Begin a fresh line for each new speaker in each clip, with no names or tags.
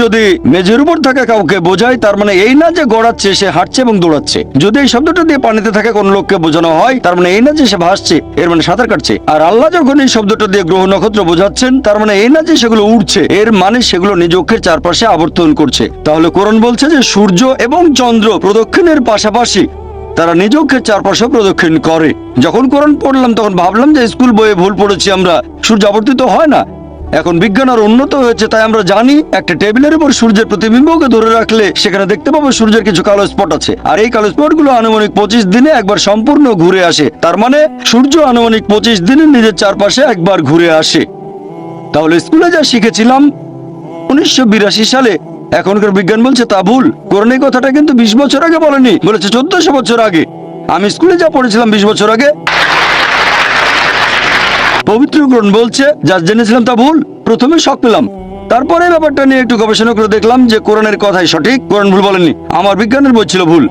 যদি মেঝের উপর থাকা কাউকে বোঝায়, তার মানে এই না যে গড়াচ্ছে, সে হাঁটছে এবং দৌড়াচ্ছে। যদি এই শব্দটা দিয়ে পানিতে থাকা কোন লোককে বোঝানো হয়, তার মানে এই না যে সে ভাসছে, এর মানে সাঁতার কাটছে। আর আল্লাহ যখন এই শব্দটা দিয়ে গ্রহ নক্ষত্র বোঝাচ্ছেন, তার মানে এই না যে সেগুলো উঠছে এর মানে সেগুলো নিজ অক্ষের চারপাশে আবর্তন করছে। তাহলে কোরআন বলছে যে সূর্য এবং চন্দ্র প্রদক্ষিণের পাশাপাশি তারা নিজ অক্ষের চারপাশে প্রদক্ষিণ করে। যখন কোরআন পড়লাম, তখন ভাবলাম যে স্কুল বইয়ে ভুল পড়েছি আমরা, সূর্য আবর্তিত হয় না। এখন বিজ্ঞান আর উন্নত হয়েছে, তাই আমরা জানি একটা টেবিলের উপর সূর্যের প্রতিবিম্বকে ধরে রাখলে সেখানে দেখতে পাবো সূর্যের কিছু কালো স্পট আছে। আর এই কালো স্পটগুলো আনুমানিক পঁচিশ দিনে একবার সম্পূর্ণ ঘুরে আসে। তার মানে সূর্য আনুমানিক পঁচিশ দিনে নিজের চারপাশে একবার ঘুরে আসে। তাহলে স্কুলে যা শিখেছিলাম, উনিশশো বিরাশি সালে। এখনকার বিজ্ঞান বলছে তা ভুল। কোরআন কথাটা কিন্তু বিশ বছর আগে বলেনি, বলেছে চোদ্দশো বছর আগে। আমি স্কুলে যা পড়েছিলাম বিশ বছর আগে পবিত্র গ্রহণ বলছে, যা জেনেছিলাম তা ভুল, প্রথমে শখ পেলাম। তারপরে ব্যাপারটা নিয়ে একটু গবেষণা করে দেখলাম যে কোরআনের কথাই সঠিক, কোরআন ভুল বলেননি। আমার বিজ্ঞানের বই ছিল ভুল।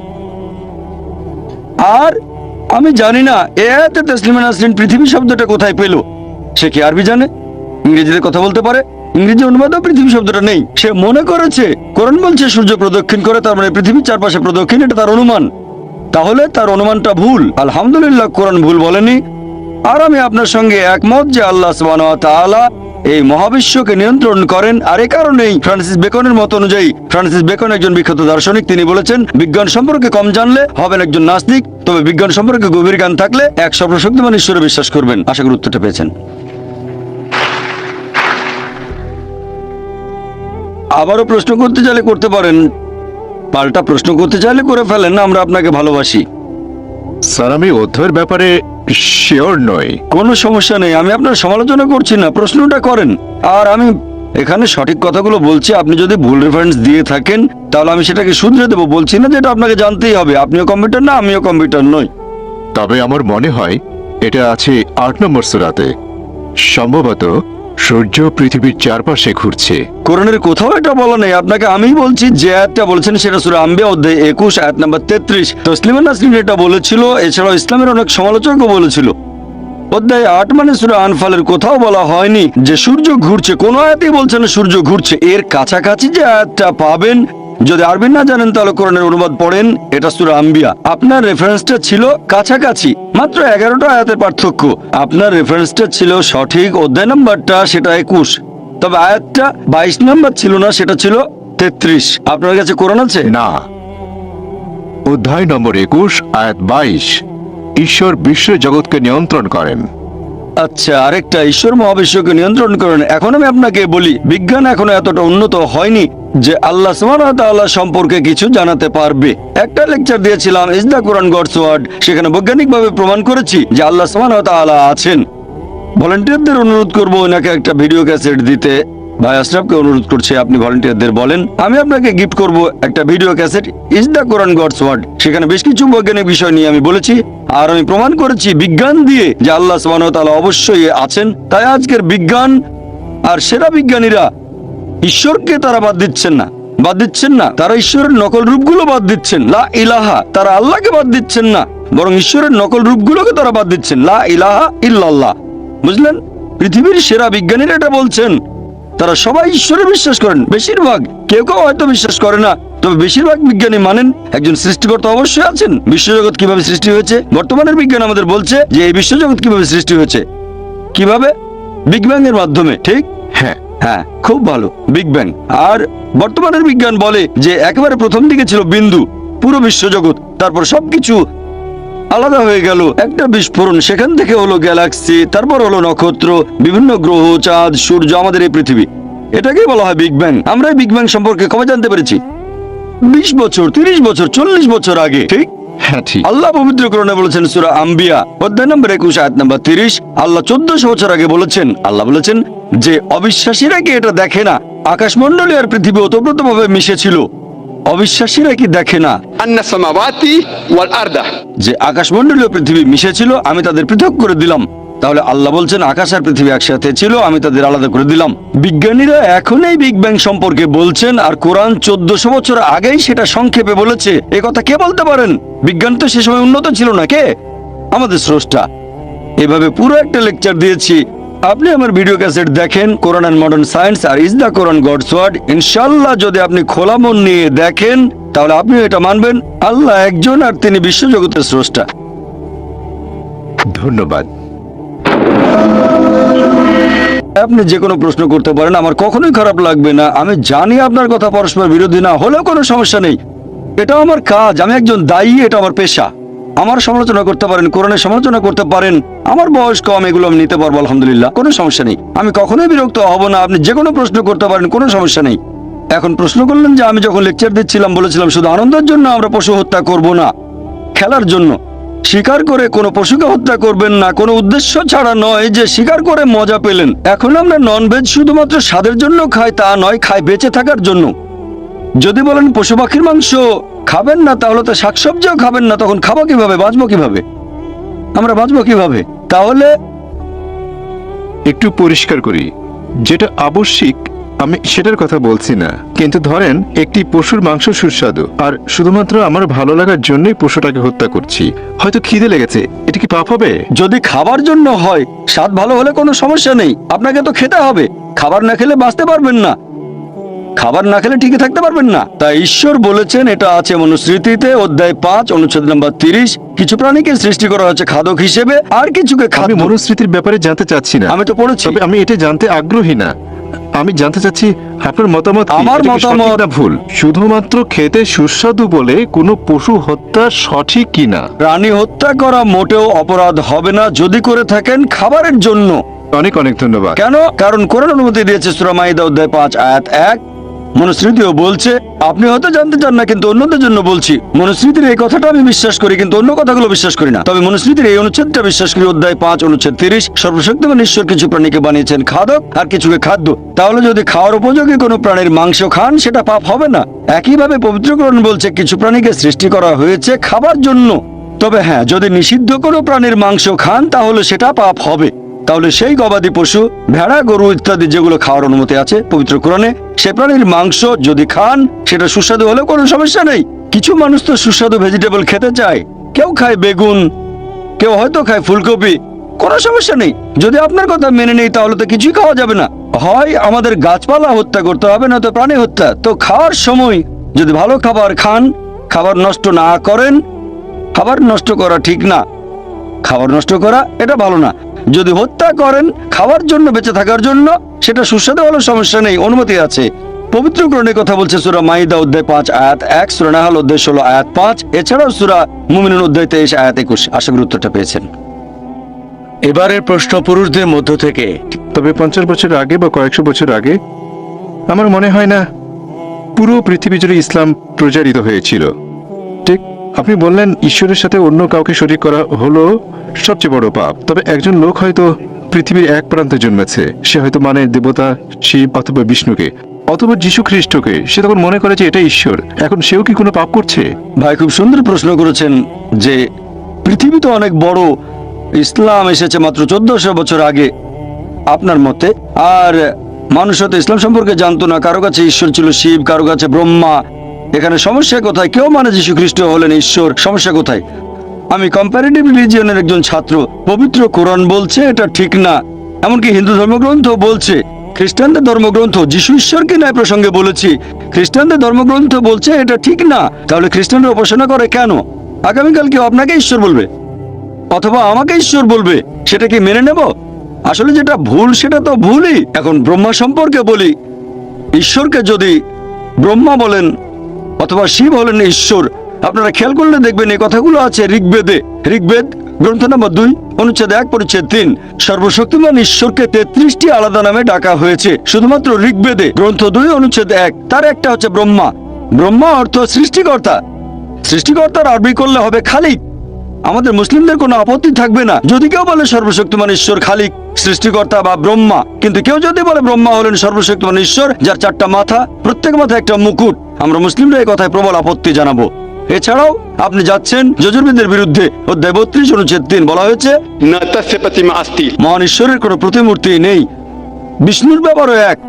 আর আমি জানি না, এ আয়াতে তসলিমা নাসরিন পৃথিবী শব্দটা কোথায় পেল? সে কি আরবি জানে? ইংরেজিতে কথা বলতে পারে। ইংরেজি অনুবাদও পৃথিবী শব্দটা নেই। সে মনে করেছে, কোরআন বলছে, সূর্য প্রদক্ষিণ করে, তার মানে পৃথিবীর চারপাশে প্রদক্ষিণ, এটা তার অনুমান। তাহলে তার অনুমানটা ভুল। আলহামদুলিল্লাহ, কোরআন ভুল বলেনি। আর আমি আপনার সঙ্গে একমত যে আল্লাহ এই মহাবিশ্বকে নিয়ন্ত্রণ করেন। আর এ কারণেই ফ্রান্সিস বেকনের মত অনুযায়ী ফ্রান্সিস বেকন একজন বিখ্যাত দার্শনিক। তিনি বলেছেন, বিজ্ঞান সম্পর্কে কম জানলে হবেন একজন নাস্তিক, তবে বিজ্ঞান সম্পর্কে গভীর জ্ঞান থাকলে এক সর্বশক্তিমান ঈশ্বরে বিশ্বাস করবেন। আশা করি উত্তরটা পেয়েছেন। আবারও প্রশ্ন করতে চাইলে করতে পারেন। পাল্টা প্রশ্ন করতে চাইলে করে ফেলেন, আমরা আপনাকে ভালোবাসি।
স্যার আমি অধ্যয়ের ব্যাপারে শিওর নই।
কোনো সমস্যা নেই আমি আপনার সমালোচনা করছি না প্রশ্নটা করেন। আর আমি এখানে সঠিক কথাগুলো বলছি আপনি যদি ভুল রেফারেন্স দিয়ে থাকেন তাহলে আমি সেটাকে শুধরে দেবো বলছি না যেটা আপনাকে জানতেই হবে আপনিও কম্পিউটার না আমিও কম্পিউটার নই।
তবে আমার মনে হয় এটা আছে আট নম্বর সুরাতে। সম্ভবত সূর্য পৃথিবীর চারপাশে ঘুরছে।
কোরআনের কোথাও এটা বলা নেই। আপনাকে আমি বলছি, যে আয়াতটা বলেছেন সেটা সুরা আম্বিয়া অধ্যায় একুশ, আয়াত নাম্বার তেত্রিশ। তসলিমা নাসরিন এটা বলেছিল, এছাড়াও ইসলামের অনেক সমালোচকও বলেছিল। অধ্যায় আট মানে সুরা আনফালের কোথাও বলা হয়নি যে সূর্য ঘুরছে। কোনো আয়াতেই বলছে না সূর্য ঘুরছে। এর কাছাকাছি যে আয়াতটা পাবেন যদি আরবি না জানেন তাহলে কোরআনের অনুবাদ পড়েন, এটা সুরা আম্বিয়া। আপনার রেফারেন্সটা ছিল কাছাকাছি, মাত্র এগারোটা আয়াতের পার্থক্য। আপনার রেফারেন্সটা ছিল সঠিক অধ্যায় নাম্বারটা সেটা একুশ, তবে আয়াতটা বাইশ নাম্বার ছিল না, সেটা ছিল তেত্রিশ। আপনার কাছে কোরআন আছে?
না। অধ্যায় নম্বর একুশ, আয়াত বাইশ। ঈশ্বর বিশ্ব জগৎকে নিয়ন্ত্রণ করেন।
আচ্ছা আরেকটা ঈশ্বর মহাবিশ্বকে নিয়ন্ত্রণ করেন। এখন আমি আপনাকে বলি, বিজ্ঞান এখনও এতটা উন্নত হয়নি যে আল্লাহ সুবহানাহু সম্পর্কে কিছু জানাতে পারবে। একটা লেকচার দিয়েছিলাম ইসদা কোরআন গডস ওয়ার্ড, সেখানে বৈজ্ঞানিকভাবে প্রমাণ করেছি যে আল্লাহ সুবহানাহু আছেন। ভলেন্টিয়ারদের অনুরোধ করব ওনাকে একটা ভিডিও ক্যাসেট দিতে। ভাই আশরাফকে অনুরোধ করছে, আপনি ভলেন্টিয়ারদের বলেন। আমি আপনাকে গিফট করব একটা video cassette is the Quran God's word সেখানে বেশ কিছু বৈজ্ঞানিক বিষয় নিয়ে আমি বলেছি, আর আমি প্রমাণ করেছি বিজ্ঞান দিয়ে যে আল্লাহ তাআলা অবশ্যই আছেন। তাই আজকের বিজ্ঞান আর সেরা বিজ্ঞানীরা ঈশ্বরকে তারা বাদ দিচ্ছেন না, বাদ দিচ্ছেন না। তারা ঈশ্বরের নকল রূপগুলো বাদ দিচ্ছেন। লা ইলাহা, তারা আল্লাহকে বাদ দিচ্ছেন না, বরং ঈশ্বরের নকল রূপগুলোকে তারা বাদ দিচ্ছেন। লা ইলাহা ইল্লাল্লাহ। বুঝলেন? পৃথিবীর সেরা বিজ্ঞানীরা এটা বলছেন। তারা সবাই ঈশ্বরে বিশ্বাস করেন। বেশিরভাগ কেউ কেউ হয়তো বিশ্বাস করে না তবে বেশিরভাগ বিজ্ঞানী মানেন একজন সৃষ্টিকর্তা অবশ্যই আছেন। বিশ্বজগৎ কীভাবে সৃষ্টি হয়েছে? বর্তমানের বিজ্ঞান আমাদের বলছে যে এই বিশ্বজগৎ কীভাবে সৃষ্টি হয়েছে? কীভাবে? বিগ ব্যাং এর মাধ্যমে ঠিক?
হ্যাঁ।
হ্যাঁ খুব ভালো বিগ ব্যাং আর বর্তমানের বিজ্ঞান বলে যে একেবারে প্রথম দিকে ছিল বিন্দু পুরো বিশ্বজগৎ তারপর সবকিছু আলাদা হয়ে গেল। একটা বিস্ফোরণ সেখান থেকে হলো গ্যালাক্সি তারপর হলো নক্ষত্র বিভিন্ন গ্রহ চাঁদ সূর্য আমাদের এই পৃথিবী। এটাকেই বলা হয় বিগ ব্যাং আমরা বিগ ব্যাং সম্পর্কে কবে জানতে পেরেছি? বিশ বছর তিরিশ বছর চল্লিশ বছর আগে। ঠিক?
হ্যাঁ ঠিক।
আল্লাহ পবিত্র করণে বলেছেন সুরা আম্বিয়া অধ্যায় নম্বর একুশ আয়াত নম্বর তিরিশ। আল্লাহ চোদ্দশো বছর আগে বলেছেন আল্লাহ বলেছেন যে অবিশ্বাসীরা কি এটা দেখে না? আকাশমণ্ডলী আর পৃথিবী ওতপ্রোত ভাবে মিশেছিল। অবিশ্বাসীরা কি দেখে না? যে আকাশমন্ডলীয় পৃথিবী মিশেছিল আমি তাদের পৃথক করে দিলাম। তাহলে আল্লাহ বলছেন আকাশ আর পৃথিবী একসাথে ছিল আমি তাদের আলাদা করে দিলাম। বিজ্ঞানীরা এখনই বিগ ব্যাং সম্পর্কে বলছেন আর কোরআন চোদ্দশো বছর আগেই সেটা সংক্ষেপে বলেছে। এ কথা কে বলতে পারেন? বিজ্ঞান তো সে সময় উন্নত ছিল না কে? আমাদের স্রষ্টা। এভাবে পুরো একটা লেকচার দিয়েছি। আপনি আমার ভিডিও ক্যাসেট দেখেন Quran and modern science R is the Quran God's word ইনশাল্লাহ যদি আপনি খোলা মন নিয়ে দেখেন তাহলে আপনি এটা মানবেন আল্লাহ একজন আর তিনি বিশ্বজগতের স্রষ্টা।
ধন্যবাদ।
আপনি যে কোনো প্রশ্ন করতে পারেন আমার কখনোই খারাপ লাগবে না আমি জানি আপনার কথা পরস্পর বিরোধী না হলেও কোনো সমস্যা নেই। এটা আমার কাজ আমি একজন দায়ী এটা আমার পেশা। আমার সমালোচনা করতে পারেন, কোরআনের সমালোচনা করতে পারেন। আমার বয়স কম, এগুলো আমি নিতে পারব, আলহামদুলিল্লাহ, কোনো সমস্যা নেই। আমি কখনোই বিরক্ত হব না, আপনি যে কোনো প্রশ্ন করতে পারেন, কোনো সমস্যা নেই। এখন প্রশ্ন করলেন যে, আমি যখন লেকচার দিচ্ছিলাম, বলেছিলাম শুধু আনন্দের জন্য আমরা পশু হত্যা করব না, খেলার জন্য। শিকার করে কোনো পশুকে হত্যা করবেন না, কোনো উদ্দেশ্য ছাড়া নয় যে শিকার করে মজা পেলেন। এখন আমরা ননভেজ শুধুমাত্র স্বাদের জন্য খাই, তা নয়, খাই বেঁচে থাকার জন্য। যদি বলেন পশু পাখির মাংস খাবেন না তাহলে তো শাকসবজিও খাবেন না তখন খাব কীভাবে? বাঁচবো কীভাবে? আমরা বাঁচবো কীভাবে? তাহলে
একটু পরিষ্কার করি। যেটা আবশ্যিক আমি সেটার কথা বলছি না। কিন্তু ধরেন একটি পশুর মাংস সুস্বাদু আর শুধুমাত্র আমার ভালো লাগার জন্যই পশুটাকে হত্যা করছি। হয়তো খিদে লেগেছে এটা কি পাপ হবে?
যদি খাবার জন্য হয় স্বাদ ভালো হলে কোনো সমস্যা নেই আপনাকে তো খেতে হবে। খাবার না খেলে বাঁচতে পারবেন না। খাবার না খেলে টিকে থাকতে পারবেন না। তাই ঈশ্বর বলেছেন এটা আছে মনুস্মৃতিতে অধ্যায় পাঁচ অনুচ্ছেদ নম্বর তিরিশ। কিছু প্রাণীকে সৃষ্টি করা হয়েছে খাদক হিসেবে আর কিছুকে
আমি মনুস্মৃতির ব্যাপারে জানতে চাচ্ছি না।
আমি তো পড়েছি।
তবে আমি এটা জানতে আগ্রহী না। আমি জানতে চাচ্ছি আপনার মতামত
আমার মতামত-
ভুল? শুধুমাত্র খেতে সুস্বাদু বলে কোনো পশু হত্যা সঠিক কিনা
প্রাণী হত্যা করা মোটেও অপরাধ হবে না যদি করে থাকেন খাবারের জন্য।
অনেক অনেক ধন্যবাদ।
কেন? কারণ কোরআন অনুমতি দিয়েছে সূরা মাইদা অধ্যায় পাঁচ আয়াত এক। মনুস্মৃতিও বলছে, আপনি হয়তো জানতে চান না, কিন্তু অন্যদের জন্য বলছি। মনুস্মৃতির এই কথাটা আমি বিশ্বাস করি, কিন্তু অন্য কথাগুলো বিশ্বাস করি না। তবে মনুস্মৃতির এই অনুচ্ছেদটা বিশ্বাস করি, অধ্যায় পাঁচ, অনুচ্ছেদ তিরিশ, সর্বশক্তিমান ঈশ্বর কিছু প্রাণীকে বানিয়েছেন খাদক আর কিছুকে খাদ্য। তাহলে যদি খাওয়ার উপযোগী কোনো প্রাণীর মাংস খান, সেটা পাপ হবে না। একইভাবে পবিত্রকরণ বলছে, কিছু প্রাণীকে সৃষ্টি করা হয়েছে খাবার জন্য। তবে হ্যাঁ যদি নিষিদ্ধ কোনো প্রাণীর মাংস খান, তাহলে সেটা পাপ হবে। তাহলে সেই গবাদি পশু, ভেড়া, গরু ইত্যাদি যেগুলো খাওয়ার অনুমতি আছে পবিত্র কোরআনে, সে প্রাণীর মাংস যদি খান, সেটা সুস্বাদু হলেও কোনো সমস্যা নেই। কিছু মানুষ তো সুস্বাদু ভেজিটেবল খেতে চায়। কেউ খায় বেগুন, কেউ হয়তো খায় ফুলকপি, কোনো সমস্যা নেই। যদি আপনার কথা মেনে নেই, তাহলে তো কিছুই খাওয়া যাবে না। হয় আমাদের গাছপালা হত্যা করতে হবে না তো প্রাণী হত্যা। তো খাওয়ার সময় যদি ভালো খাবার খান, খাবার নষ্ট না করেন, খাবার নষ্ট করা ঠিক না। খাবার নষ্ট করা এটা ভালো না। যদি হত্যা করেন খাওয়ার জন্য বেঁচে থাকার জন্য সেটা সুস্বাদু হলে সমস্যা নেই অনুমতি আছে। পবিত্র গ্রহণের কথা বলছে সুরা মাইদা অধ্যায় পাঁচ আয়াত এক সুরা নাহাল অধ্যায় ষোলো আয়াত পাঁচ। এছাড়াও সুরা মুমিনুন অধ্যায় তেইশ আয়াত একুশ। আশা করি উত্তরটা পেয়েছেন।
এবারের প্রশ্ন পুরুষদের মধ্য থেকে।
তবে পঞ্চাশ বছর আগে বা কয়েকশো বছর আগে আমার মনে হয় না পুরো পৃথিবী জুড়ে ইসলাম প্রচারিত হয়েছিল। আপনি বললেন ঈশ্বরের সাথে অন্য কাউকে শরিক করা হলো সবচেয়ে বড় পাপ। তবে একজন লোক হয়তো পৃথিবীর এক প্রান্তে জন্মেছে। সে হয়তো মানে দেবতা, শিব অথবা বিষ্ণুকে, অথবা যীশু খ্রিস্টকে। সে তখন মনে করে যে এটা ঈশ্বর। এখন সেও কি কোনো পাপ করছে?
ভাই, খুব সুন্দর প্রশ্ন করেছেন যে পৃথিবী তো অনেক বড়। ইসলাম এসেছে মাত্র চোদ্দশো বছর আগে আপনার মতে। আর মানুষ হয়তো ইসলাম সম্পর্কে জানতো না। কারও কাছে ঈশ্বর ছিল শিব, কারও কাছে ব্রহ্মা এখানে সমস্যা কোথায়? কেউ মানে যীশু খ্রিস্ট হলেন ঈশ্বর। সমস্যা কোথায়? আমি কম্পারেটিভ রিলিজিয়নের একজন ছাত্র। পবিত্র কোরআন বলছে এটা ঠিক না। এমনকি হিন্দু ধর্মগ্রন্থ বলছে, খ্রিস্টানদের ধর্মগ্রন্থ যিশু ঈশ্বরকে ন্যায় প্রসঙ্গে বলেছি, খ্রিস্টানদের ধর্মগ্রন্থ বলছে এটা ঠিক না। তাহলে খ্রিস্টানরা উপাসনা করে কেন? আগামীকাল কেউ আপনাকে ঈশ্বর বলবে? অথবা আমাকে ঈশ্বর বলবে? সেটা কি মেনে নেব? আসলে যেটা ভুল, সেটা তো ভুলই। এখন ব্রহ্মা সম্পর্কে বলি। ঈশ্বরকে যদি ব্রহ্মা বলেন অথবা শিব হলেন ঈশ্বর। আপনারা খেয়াল করলে দেখবেন এই কথাগুলো আছে ঋগ্বেদে। ঋগ্বেদ, গ্রন্থ নম্বর দুই, অনুচ্ছেদ এক, পরিচ্ছেদ তিন। সর্বশক্তিমান ঈশ্বরকে তেত্রিশটি আলাদা নামে ডাকা হয়েছে। শুধুমাত্র ঋগ্বেদে, গ্রন্থ দুই, অনুচ্ছেদ এক। তার একটা হচ্ছে ব্রহ্মা। ব্রহ্মা অর্থ সৃষ্টিকর্তা। সৃষ্টিকর্তার আরবি করলে হবে খালিক। আমাদের মুসলিমদের কোনো আপত্তি থাকবে না। যদি কেউ বলে সর্বশক্তিমান ঈশ্বর খালিক সৃষ্টিকর্তা বা ব্রহ্মা কিন্তু কেউ যদি বলে ব্রহ্মা হলেন সর্বশক্তিমান ঈশ্বর যার চারটা মাথা প্রত্যেক মাথা একটা মুকুট আমরা মুসলিমরা এই কথায় প্রবল আপত্তি জানাব। এছাড়াও আপনি যাচ্ছেন যজুর্বেদের বিরুদ্ধে ও বত্রিশ অনুচ্ছেদ দিন বলা হয়েছে মহান ঈশ্বরের কোনো প্রতিমূর্তি নেই। বিষ্ণুর ব্যাপারও এক।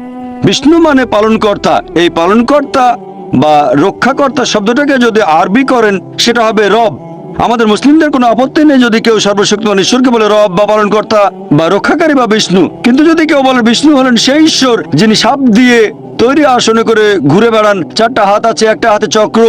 বিষ্ণু মানে পালনকর্তা। এই পালনকর্তা বা রক্ষাকর্তা শব্দটাকে যদি আরবি করেন সেটা হবে রব। আমাদের মুসলিমদের কোনো আপত্তি নেই যদি কেউ সর্বশক্তিমান ঈশ্বরকে বলে রব বা পালন কর্তা বা রক্ষাকারী বা বিষ্ণু। কিন্তু যদি কেউ বলে বিষ্ণু হলেন সেই ঈশ্বর যিনি সাপ দিয়ে তৈরি আসনে করে ঘুরে বেড়ান। চারটা হাত আছে, একটা হাতে চক্র,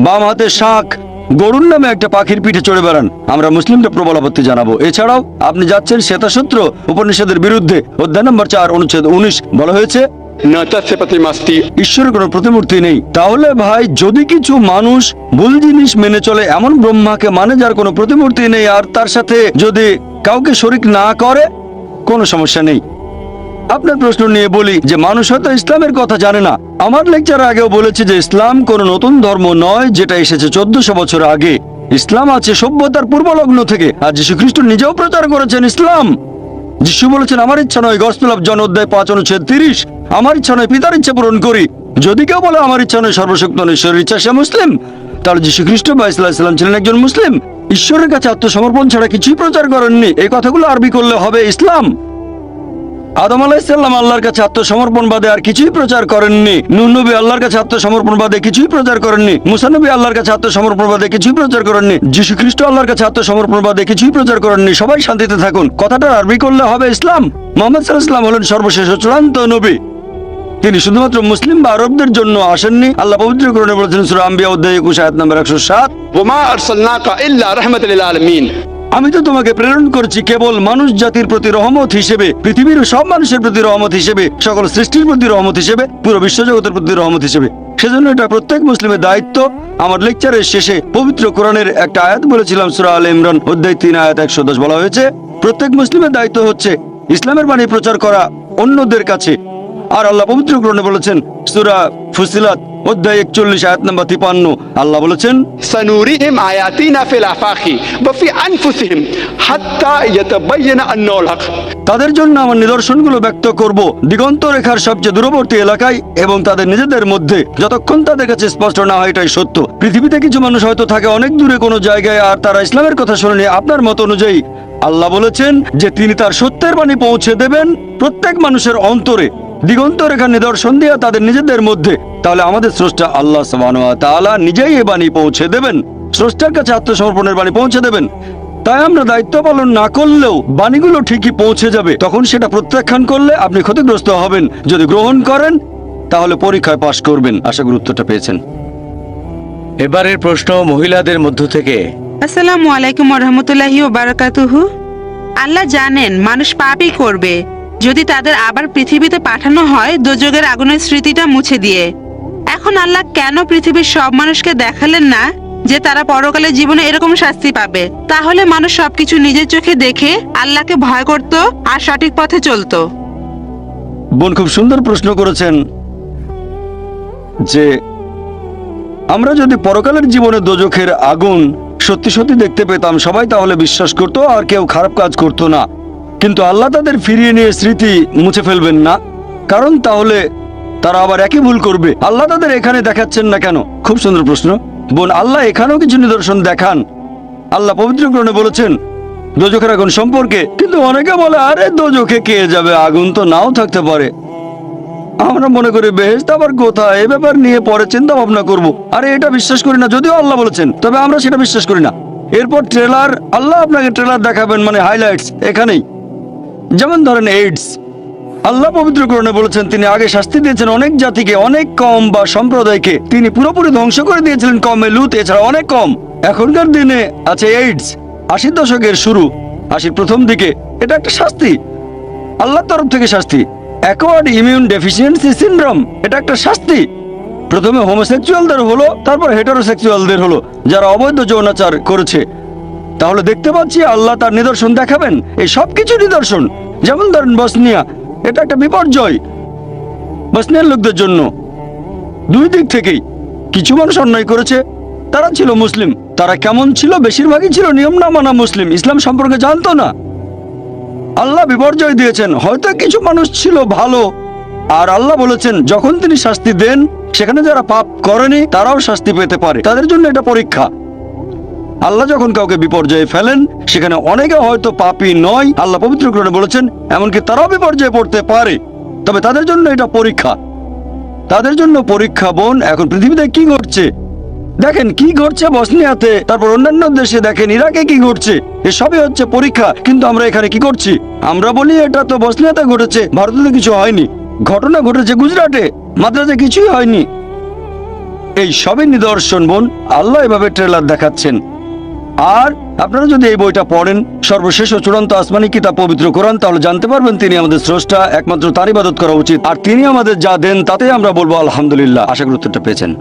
বাম হাতে শাঁখ, গরুর নামে একটা পাখির পিঠে চড়ে বেড়ান। আমরা মুসলিমরা প্রবল আপত্তি জানাব। এছাড়াও আপনি যাচ্ছেন শ্বেতাসূত্র উপনিষদের বিরুদ্ধে অধ্যায় নম্বর চার, অনুচ্ছেদ উনিশ বলা হয়েছে
না চাচ্ছে মাস্তি
ঈশ্বরের কোনো প্রতিমূর্তি নেই। তাহলে ভাই, যদি কিছু মানুষ ভুল জিনিস মেনে চলে, এমন ব্রহ্মাকে মানে যার কোনো প্রতিমূর্তি নেই, আর তার সাথে যদি কাউকে শরিক না করে, কোনো সমস্যা নেই। আপনার প্রশ্ন নিয়ে বলি যে, মানুষ হয়তো ইসলামের কথা জানে না। আমার লেকচার আগেও বলেছি যে, ইসলাম কোনো নতুন ধর্ম নয়, যেটা এসেছে চোদ্দশো বছর আগে। ইসলাম আছে সভ্যতার পূর্বলগ্ন থেকে, আর যীশু খ্রিস্ট নিজেও প্রচার করেছেন ইসলাম। যীশু বলেছেন, আমার ইচ্ছা নয়, গসপেল জন অধ্যায় পাঁচ অনুচ্ছেদ তিরিশ আমার ইচ্ছা নয় পিতার ইচ্ছা পূরণ করি। যদি কেউ বলে আমার ইচ্ছা নয় সর্বশক্ত ঈশ্বরের ইচ্ছা সে মুসলিম। তাহলে যীশু খ্রিস্ট বা ইসলাম ইসলাম ছিলেন একজন মুসলিম। ঈশ্বরের কাছে আত্মসমর্পণ ছাড়া কিছুই প্রচার করেননি। এই কথাগুলো আরবি করলে হবে ইসলাম। আদম আলাইসাল্লাম আল্লাহর কাছে আত্মসমর্পণ বাদে আর কিছুই প্রচার করেননি। নুহ নবী আল্লাহর কাছে আত্মসমর্পণ বাদে কিছুই প্রচার করেননি। মুসানবী আল্লাহর কাছে আত্মসমর্পণ বাদে কিছুই প্রচার করেননি। যীশু খ্রিস্ট আল্লাহর কাছে আত্মসমর্পণ বাদে কিছুই প্রচার করেননি। সবাই শান্তিতে থাকুন। কথাটা আরবি করলে হবে ইসলাম। মোহাম্মদ সাল্লাম হলেন সর্বশেষ চূড়ান্ত নবী। তিনি শুধুমাত্র মুসলিম বা আরবদের জন্য আসেননি। আল্লাহ পবিত্র কোরআনে বলেছেন সুরা আম্বিয়া অধ্যায় 21 আয়াত নম্বর একশো সাত।
ইল্লা
আমি তো তোমাকে প্রেরণ করছি কেবল মানুষ জাতির প্রতি রহমত হিসেবে পৃথিবীর সব মানুষের প্রতি রহমত হিসেবে সকল সৃষ্টির প্রতি রহমত হিসেবে পুরো বিশ্বজগতের প্রতি রহমত হিসেবে। সেজন্য এটা প্রত্যেক মুসলিমের দায়িত্ব। আমার লেকচারের শেষে পবিত্র কোরআনের একটা আয়াত বলেছিলাম সুরা আল ইমরান অধ্যায় তিন আয়াত একশো দশ বলা হয়েছে। প্রত্যেক মুসলিমের দায়িত্ব হচ্ছে ইসলামের বাণী প্রচার করা অন্যদের কাছে। আর আল্লাহ পবিত্র গ্রহণে বলেছেন সুরা ফুসিলাত অধ্যায় একচল্লিশ আয়াত নম্বর তিপান্ন। আল্লাহ বলেছেন
সানুরিহিম আয়াতিনা ফিল আফাকি ওয়া ফি আনফুসিহিম হাত্তা ইয়াতাবায়্যানা আন্নাহুল হক।
তাদের জন্য আমার নিদর্শনগুলো ব্যক্ত করব। দিগন্ত রেখার সবচেয়ে দূরবর্তী এলাকায় এবং তাদের নিজেদের মধ্যে যতক্ষণ তাদের কাছে স্পষ্ট না হয় এটাই সত্য। পৃথিবীতে কিছু মানুষ হয়তো থাকে অনেক দূরে কোনো জায়গায় আর তারা ইসলামের কথা শোনেনি। আপনার মত অনুযায়ী আল্লাহ বলেছেন যে তিনি তার সত্যের বাণী পৌঁছে দেবেন প্রত্যেক মানুষের অন্তরে। দিগন্ত রেখার নিদর্শন দিয়ে তাদের নিজেদের মধ্যে। তাহলে আমাদের স্রষ্টা আল্লাহ তাআলা নিজেই এ বাণী পৌঁছে দেবেন। স্রষ্টার কাছে আত্মসমর্পণের বাণী পৌঁছে দেবেন। তাই আমরা দায়িত্ব পালন না করলেও বাণীগুলো ঠিকই পৌঁছে যাবে। তখন সেটা প্রত্যাখ্যান করলে আপনি ক্ষতিগ্রস্ত হবেন। যদি গ্রহণ করেন তাহলে পরীক্ষায় পাশ করবেন। আশা গুরুত্বটা পেয়েছেন।
এবারের প্রশ্ন মহিলাদের মধ্য থেকে।
আসসালামু আলাইকুম রহমতুল্লাহি ও বারাকাতুহু। আল্লাহ জানেন মানুষ পাপই করবে। যদি তাদের আবার পৃথিবীতে পাঠানো হয় দুযোগের আগুনের স্মৃতিটা মুছে দিয়ে। এখন আল্লাহ কেন পৃথিবীর সব মানুষকে দেখালেন না যে তারা পরকালে জীবনে এরকম শাস্তি পাবে? তাহলে মানুষ সবকিছু নিজের চোখে দেখে আল্লাহকে ভয় করত আর সঠিক পথে চলতো।
বোন খুব সুন্দর প্রশ্ন করেছেন যে, আমরা যদি পরকালের জীবনে দোজখের আগুন সত্যি সত্যি দেখতে পেতাম, সবাই তাহলে বিশ্বাস করত আর কেউ খারাপ কাজ করতো না। কিন্তু আল্লাহ তাদের ফিরিয়ে নিয়ে স্মৃতি মুছে ফেলবেন না। কারণ তাহলে তারা আবার একই ভুল করবে। আল্লাহ তাদের এখানে দেখাচ্ছেন না কেন? খুব সুন্দর প্রশ্ন। বোন, আল্লাহ এখানেও কিছু নিদর্শন দেখান। আল্লাহ পবিত্র গ্রহণে বলেছেন, দোজখের আগুন সম্পর্কে। কিন্তু অনেকে বলে, আরে, দোজখে কে যাবে? আগুন তো নাও থাকতে পারে। আমরা মনে করি বেহেস্ত আবার কোথায়? এ ব্যাপার নিয়ে পরে চিন্তা ভাবনা করব। আরে, এটা বিশ্বাস করি না, যদিও আল্লাহ বলেছেন, তবে আমরা সেটা বিশ্বাস করি না। এরপর ট্রেলার, আল্লাহ আপনাকে ট্রেলার দেখাবেন মানে হাইলাইটস, এখানেই। যেমন ধরেন এইডস আল্লাহ পবিত্রকরণে বলেছেন, তিনি আগে শাস্তি দিয়েছেন অনেক জাতিকে, অনেক কম বা সম্প্রদায়কে। তিনি পুরোপুরি ধ্বংস করে দিয়েছিলেন কমে লুত এছাড়া অনেক কম। এখনকার দিনে আছে এইডস আশির দশকের শুরু, আশির প্রথম দিকে। এটা একটা শাস্তি। আল্লাহর তরফ থেকে শাস্তি। অ্যাকোয়ার্ড ইমিউন ডেফিসিয়েন্সি সিনড্রোম এটা একটা শাস্তি। প্রথমে হোমোসেক্সুয়ালদের হলো, তারপর হেটারোসেক্সুয়ালদের হলো, যারা অবৈধ যৌনাচার করেছে। তাহলে দেখতে পাচ্ছি আল্লাহ তার নিদর্শন দেখাবেন। এই সব কিছু নিদর্শন। যেমন ধরেন বসনিয়া, এটা একটা বিপর্যয় বসনিয়ার লোকদের জন্য। দুই দিক থেকেই কিছু মানুষ অন্যায় করেছে। তারা ছিল মুসলিম। তারা কেমন ছিল? বেশিরভাগই ছিল নিয়ম না মানা মুসলিম। ইসলাম সম্পর্কে জানতো না। আল্লাহ বিপর্যয় দিয়েছেন। হয়তো কিছু মানুষ ছিল ভালো। আর আল্লাহ বলেছেন, যখন তিনি শাস্তি দেন, সেখানে যারা পাপ করেনি, তারাও শাস্তি পেতে পারে। তাদের জন্য এটা পরীক্ষা। আল্লাহ যখন কাউকে বিপর্যয়ে ফেলেন, সেখানে অনেকে হয়তো পাপী নয়, আল্লাহ পবিত্র গ্রহণে বলেছেন, এমনকি তারাও বিপর্যয়ে পড়তে পারে। তবে তাদের জন্য এটা পরীক্ষা। তাদের জন্য পরীক্ষা, বোন, এখন পৃথিবীতে কি ঘটছে? দেখেন কি ঘটছে বসনিয়াতে, তারপর অন্যান্য দেশে দেখেন ইরাকে কি ঘটছে, এসবই হচ্ছে পরীক্ষা। কিন্তু আমরা এখানে কি করছি? আমরা বলি এটা তো বসনিয়াতে ঘটেছে, ভারতে কিছু হয়নি। ঘটনা ঘটেছে গুজরাটে, মাদ্রাজে কিছুই হয়নি। এই সবই নিদর্শন, বোন। আল্লাহ এভাবে ট্রেলার দেখাচ্ছেন। আর আপনারা যদি এই বইটা পড়েন সর্বশেষ ও চূড়ান্ত আসমানি কিতাব পবিত্র কোরআন তাহলে জানতে পারবেন তিনি আমাদের স্রষ্টা একমাত্র তার ইবাদত করা উচিত। আর তিনি আমাদের যা দেন তাতে আমরা বলব আলহামদুলিল্লাহ। আশা করি উত্তরটা পেয়েছেন।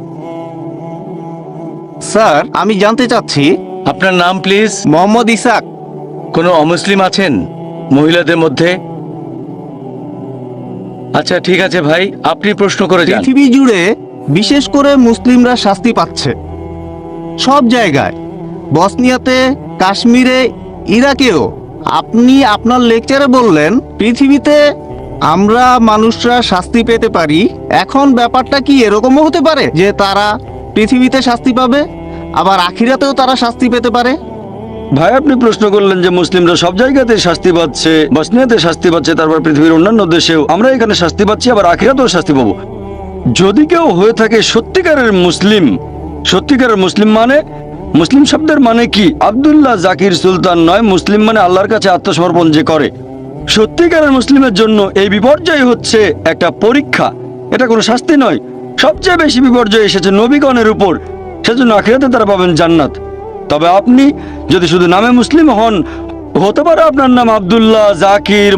স্যার আমি জানতে চাচ্ছি
আপনার নাম প্লিজ?
মোহাম্মদ ইসাক।
কোনো অমুসলিম আছেন? মহিলাদের মধ্যে? আচ্ছা ঠিক আছে ভাই আপনি প্রশ্ন করে যান।
পৃথিবী জুড়ে বিশেষ করে মুসলিমরা শাস্তি পাচ্ছে। সব জায়গায়। বসনিয়াতে, কাশ্মীরে, ইরাকেও। আপনি আপনার লেকচারে বললেন, পৃথিবীতে আমরা মানুষরা শাস্তি পেতে পারি। এখন ব্যাপারটা কি এরকমও হতে পারে যে তারা পৃথিবীতে শাস্তি পাবে, আবার আখিরাতেও তারা শাস্তি পেতে পারে?
ভাই, আপনি প্রশ্ন করলেন যে মুসলিমরা সব জায়গাতে শাস্তি পাচ্ছে, বসনিয়াতে শাস্তি পাচ্ছে, তারপর পৃথিবীর অন্যান্য দেশেও আমরা এখানে শাস্তি পাচ্ছি, আবার আখিরাতেও শাস্তি পাবো। যদি কেউ হয়ে থাকে সত্যিকারের মুসলিম সত্যিকারের মুসলিম মানে মুসলিম শব্দের মানে কি? আব্দুল্লাহ জাকির সুলতান নয় মুসলিম মানে আল্লাহর কাছে আত্মসমর্পণ যে করে। সত্যিকারের মুসলিমের জন্য এই বিপর্যয় হচ্ছে একটা পরীক্ষা। এটা কোনো শাস্তি নয়। সবচেয়ে বেশি বিপর্যয় এসেছে নবীগণের উপর। সেজন্য আখিরাতে তারা পাবেন জান্নাত। তবে আপনি যদি শুধু নামে মুসলিম হন, হতে পারে আপনার নাম আবদুল্লাহ জাকির